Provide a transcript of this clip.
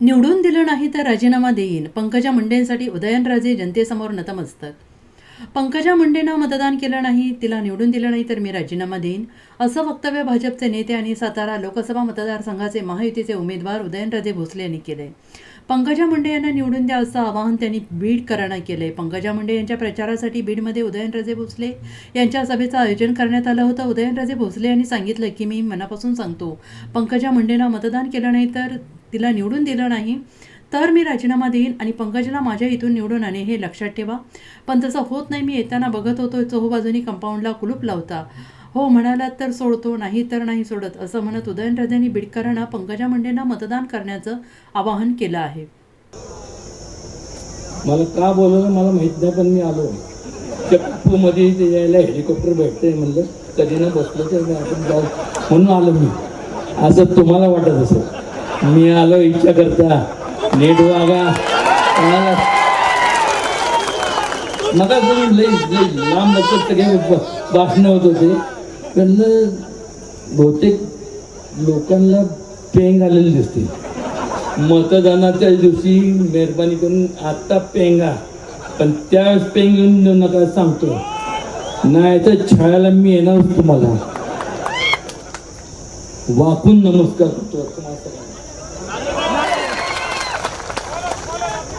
निवडून दिलं नाही तर राजीनामा देईन. पंकजा मुंडेंसाठी उदयनराजे जनतेसमोर नतमस्तक. पंकजा मुंडेनं मतदान केलं नाही तिला निवडून दिलं नाही तर मी राजीनामा देईन. असं वक्तव्य भाजपचे नेते आणि सातारा लोकसभा मतदारसंघाचे महायुतीचे उमेदवार उदयनराजे भोसले यांनी केले. पंकजा मुंडे यांना निवडून द्या असं आवाहन त्यांनी बीडकरांना केलंय पंकजा मुंडे यांच्या प्रचारासाठी बीडमध्ये उदयनराजे भोसले यांच्या सभेचं आयोजन करण्यात आलं होतं. उदयनराजे भोसले यांनी सांगितलं की मी मनापासून सांगतो पंकजा मुंडेनं मतदान केलं नाही तर तिला निवडून दिलं नाही तर मी राजीनामा देईन आणि पंकजला माझ्या इथून निवडून आणे हे लक्षात ठेवा. पण तसं होत नाही मी येताना बघत होतो चोहोबाजूनी कंपाऊंडला कुलूप लावता. हो म्हणालात तर सोडतो नाही तर नाही सोडत असं म्हणत उदयनराजेंनी बिडकरांना पंकजा मुंडेंना मतदान करण्याचं आवाहन केलं आहे. मला का बोलवलं मला माहीत नाही पण मी आलो. चप्पूमध्ये यायला हेलिकॉप्टर भेटते म्हणलं. कधी ना बसलं तर आपण जाऊ. म्हणून आलो मी. असं तुम्हाला वाटत असेल. मी आलो इच्छा करता. नीट वागा. नका मग लई लांब लक्षात सगळे भाषण होत होते. पण बहुतेक लोकांना पेंग आलेली दिसते. मतदानाच्या दिवशी मेहरबानी करून आत्ता पेंगा पण त्यावेळेस पेंग येऊन देऊ नका सांगतो. नाही तर छायाला मी येणारच तुम्हाला. वाकून नमस्कार करतो. तुम्हाला